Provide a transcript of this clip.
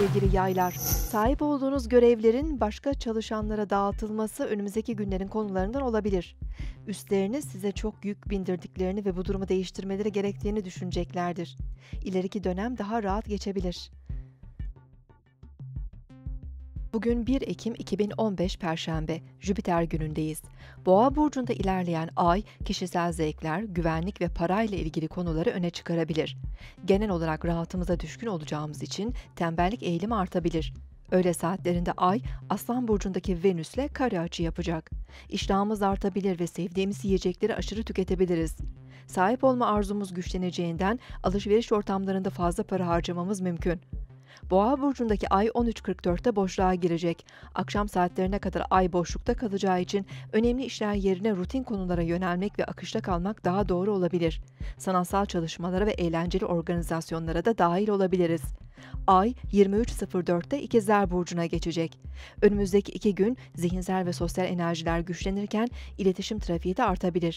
sevgili yaylar. Sahip olduğunuz görevlerin başka çalışanlara dağıtılması önümüzdeki günlerin konularından olabilir. Üstleriniz size çok yük bindirdiklerini ve bu durumu değiştirmeleri gerektiğini düşüneceklerdir. İleriki dönem daha rahat geçebilir. Bugün 1 Ekim 2015 Perşembe, Jüpiter günündeyiz. Boğa burcunda ilerleyen ay, kişisel zevkler, güvenlik ve parayla ilgili konuları öne çıkarabilir. Genel olarak rahatımıza düşkün olacağımız için tembellik eğilimi artabilir. Öğle saatlerinde ay, Aslan burcundaki Venüs'le kare açı yapacak. İştahımız artabilir ve sevdiğimiz yiyecekleri aşırı tüketebiliriz. Sahip olma arzumuz güçleneceğinden alışveriş ortamlarında fazla para harcamamız mümkün. Boğa burcundaki ay 13.44'te boşluğa girecek. Akşam saatlerine kadar ay boşlukta kalacağı için önemli işler yerine rutin konulara yönelmek ve akışta kalmak daha doğru olabilir. Sanatsal çalışmalara ve eğlenceli organizasyonlara da dahil olabiliriz. Ay 23.04'te İkizler Burcu'na geçecek. Önümüzdeki iki gün zihinsel ve sosyal enerjiler güçlenirken iletişim trafiği de artabilir.